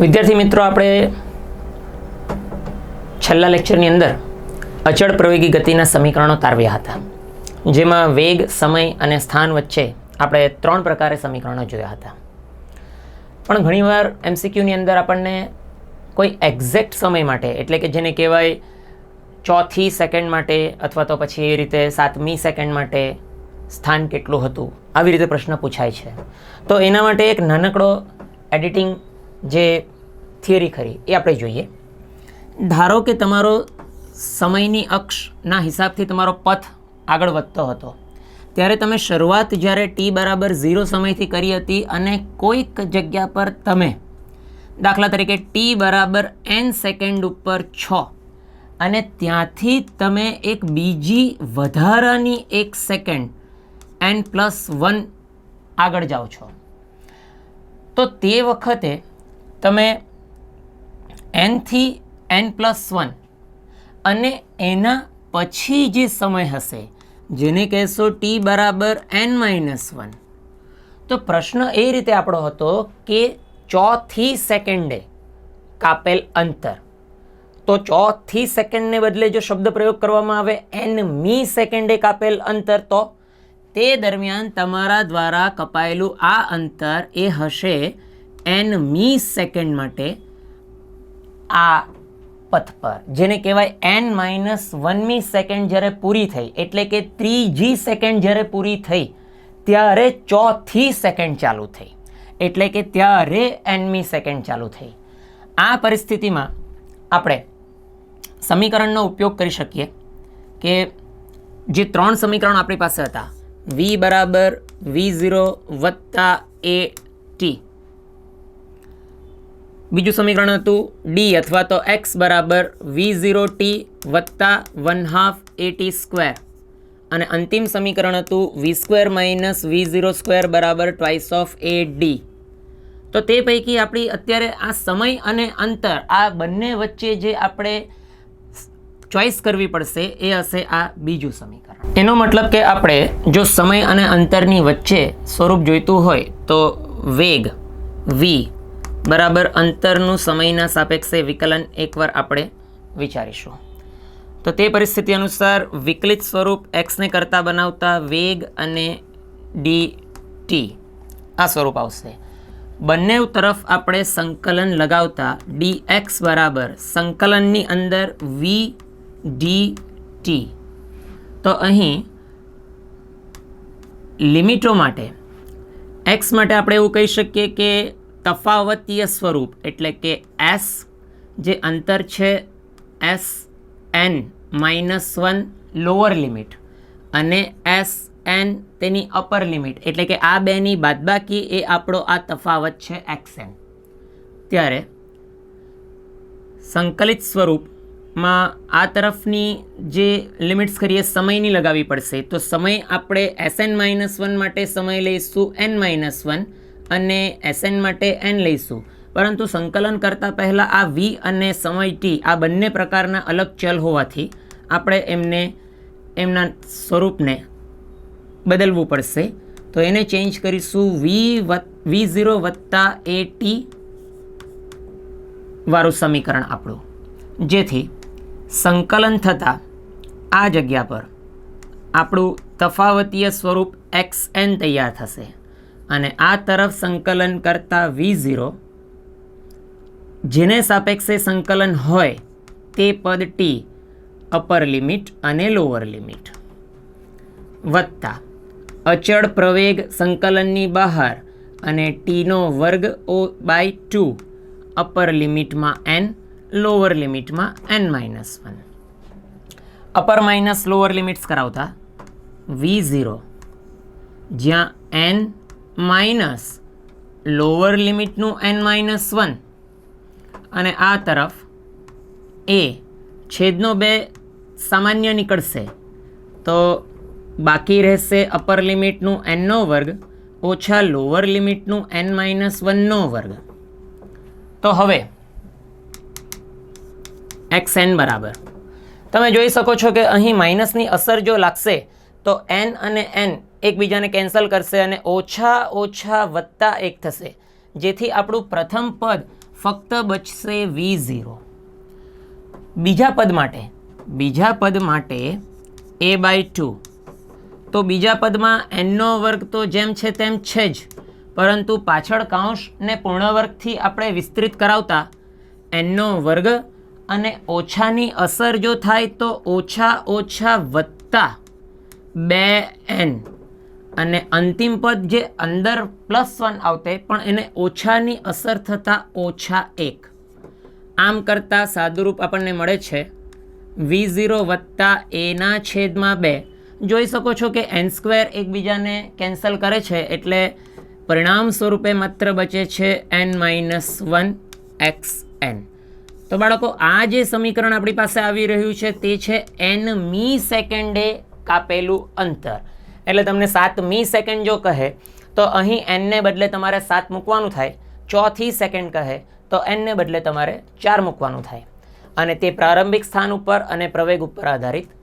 વિદ્યાર્થી મિત્રો, આપણે છેલ્લા લેક્ચરની અંદર અચળ પ્રવેગી ગતિના સમીકરણો તારવ્યા હતા. જેમાં વેગ, સમય અને સ્થાન વચ્ચે આપણે ત્રણ પ્રકારે સમીકરણો જોયા હતા. પણ ઘણીવાર એમસીક્યુની અંદર આપણને કોઈ એક્ઝેક્ટ સમય માટે, એટલે કે જેને કહેવાય ચોથી સેકન્ડ માટે અથવા તો પછી એ રીતે સાતમી સેકન્ડ માટે સ્થાન કેટલું હતું, આવી રીતે પ્રશ્ન પૂછાય છે. તો એના માટે એક નાનકડો એડિટિંગ જે થિયરી ખરી, એ આપણે જોઈએ. ધારો કે તમારો સમયની અક્ષના હિસાબથી તમારો પથ આગળ વધતો હતો. ત્યારે તમે શરૂઆત જ્યારે ટી બરાબર ઝીરો સમયથી કરી હતી અને કોઈક જગ્યા પર તમે દાખલા તરીકે ટી બરાબર એન સેકન્ડ ઉપર છો અને ત્યાંથી તમે એક બીજી વધારાની એક સેકન્ડ એન પ્લસ વન આગળ જાઓ છો. તો તે વખતે તમે એનથી એન પ્લસ વન અને એના પછી જે સમય હશે, જેને કહેશો ટી બરાબર એન માઇનસ વન તો પ્રશ્ન એ રીતે આપણો હતો કે ચોથી સેકન્ડે કાપેલ અંતર. તો ચોથી સેકન્ડને બદલે જો શબ્દ પ્રયોગ કરવામાં આવે એન મી સેકન્ડે કાપેલ અંતર, તો તે દરમિયાન તમારા દ્વારા કપાયેલું આ અંતર એ હશે એન મી સેકન્ડ માટે આ પથ પર, જેને કહેવાય એન માઇનસ વનમી સેકન્ડ જ્યારે પૂરી થઈ, એટલે કે ત્રીજી સેકન્ડ જ્યારે પૂરી થઈ, ત્યારે ચોથી સેકન્ડ ચાલુ થઈ, એટલે કે ત્યારે એનમી સેકન્ડ ચાલુ થઈ. આ પરિસ્થિતિમાં આપણે સમીકરણનો ઉપયોગ કરી શકીએ કે જે ત્રણ સમીકરણ આપણી પાસે હતા વી બરાબર વી ઝીરો વત્તા એ ટી બીજું સમીકરણ હતું ડી અથવા તો એક્સ બરાબર વી ઝીરો ટી વત્તા one half A T square અને અંતિમ સમીકરણ હતું V square minus V zero square બરાબર ટ્વાઇસ ઓફ એ ડી તો તે પૈકી આપણી અત્યારે આ સમય અને અંતર, આ બંને વચ્ચે જે આપણે ચોઈસ કરવી પડશે, એ હશે આ બીજું સમીકરણ. એનો મતલબ કે આપણે જો સમય અને અંતરની વચ્ચે સ્વરૂપ જોઈતું હોય તો વેગ વી બરાબર અંતરનું સમયના સાપેક્ષે વિકલન એકવાર આપણે વિચારીશું. તો તે પરિસ્થિતિ અનુસાર વિકલિત સ્વરૂપ એક્સને કરતાં બનાવતા વેગ અને ડી ટી આ સ્વરૂપ આવશે. બંને તરફ આપણે સંકલન લગાવતા ડી એક્સ બરાબર સંકલનની અંદર વી ડી ટી તો અહીં લિમિટો માટે એક્સ માટે આપણે એવું કહી શકીએ કે તફાવતીય સ્વરૂપ, એટલે કે એસ જે અંતર છે s n minus one lower limit અને એસ એન તેની અપર લિમિટ એટલે કે આ બેની બાદબાકી એ આપણો આ તફાવત છે એક્સ એન ત્યારે સંકલિત સ્વરૂપમાં આ તરફની જે લિમિટ્સ કરીએ, સમયની લગાવવી પડશે. તો સમય આપણે એસ એન માઇનસ વન માટે સમય લઈશું એન માઇનસ વન અને એસએન માટે એન લઈશું. પરંતુ સંકલન કરતાં પહેલાં આ વી અને સમય ટી, આ બંને પ્રકારના અલગ ચલ હોવાથી આપણે એમને, એમના સ્વરૂપને બદલવું પડશે. તો એને ચેન્જ કરીશું. વી વી ઝીરો વત્તા એ ટી વાળું સમીકરણ આપણું. જેથી સંકલન થતાં આ જગ્યા પર આપણું તફાવતીય સ્વરૂપ એક્સ એન તૈયાર થશે. અને આ તરફ સંકલન કરતા વી ઝીરો, જેને સાપેક્ષે સંકલન હોય તે પદ ટી અપર લિમિટ અને લોઅર લિમિટ વત્તા, અચળ પ્રવેગ સંકલનની બહાર અને ટીનો વર્ગ ઓ બાય ટુ અપર લિમિટમાં એન લોઅર લિમિટમાં n minus one upper minus lower limits કરાવતા વી ઝીરો, જ્યાં એન માઇનસ લોઅર લિમિટનું એન માઇનસ વન. અને આ તરફ એ છેદનો બે સામાન્ય નીકળશે. તો બાકી રહેશે અપર લિમિટનું એનનો વર્ગ ઓછા લોઅર લિમિટનું એન માઇનસ વનનો વર્ગ. તો હવે એક્સ એન બરાબર. તમે જોઈ શકો છો કે અહીં માઇનસની અસર જો લાગશે, તો એન અને એન એકબીજાને કેન્સલ કરશે અને ઓછા ઓછા વત્તા એક થશે. જેથી આપણું પ્રથમ પદ ફક્ત બચશે વી ઝીરો. બીજા પદ માટે, બીજા પદ માટે એ બાય ટુ. તો બીજા પદમાં એનનો વર્ગ તો જેમ છે તેમ છે જ. પરંતુ પાછળ કાંશને પૂર્ણવર્ગથી પૂર્ણ વર્ગથી આપણે વિસ્તૃત કરાવતા એનનો વર્ગ અને ઓછાની અસર જો થાય તો ઓછા ઓછા વત્તા બે એન અને અંતિમ પદ જે અંદર પ્લસ વન આવતે, પણ એને ઓછાની અસર થતાં ઓછા એક. આમ કરતાં સાદુરૂપ આપણને મળે છે વી ઝીરો વત્તા એના છેદમાં બે. જોઈ શકો છો કે એન સ્ક્વેર એકબીજાને કેન્સલ કરે છે, એટલે પરિણામ સ્વરૂપે માત્ર બચે છે n minus one x n તો બાળકો, આ જે સમીકરણ આપણી પાસે આવી રહ્યું છે, તે છે એન મી સેકન્ડે કાપેલું અંતર. એટલે તમને સાત મી સેકન્ડ જો કહે, તો અહીં એનને બદલે તમારે સાત મૂકવાનું થાય. ચોથી સેકન્ડ કહે, તો એનને બદલે તમારે ચાર મૂકવાનું થાય. અને તે પ્રારંભિક સ્થાન ઉપર અને પ્રવેગ ઉપર આધારિત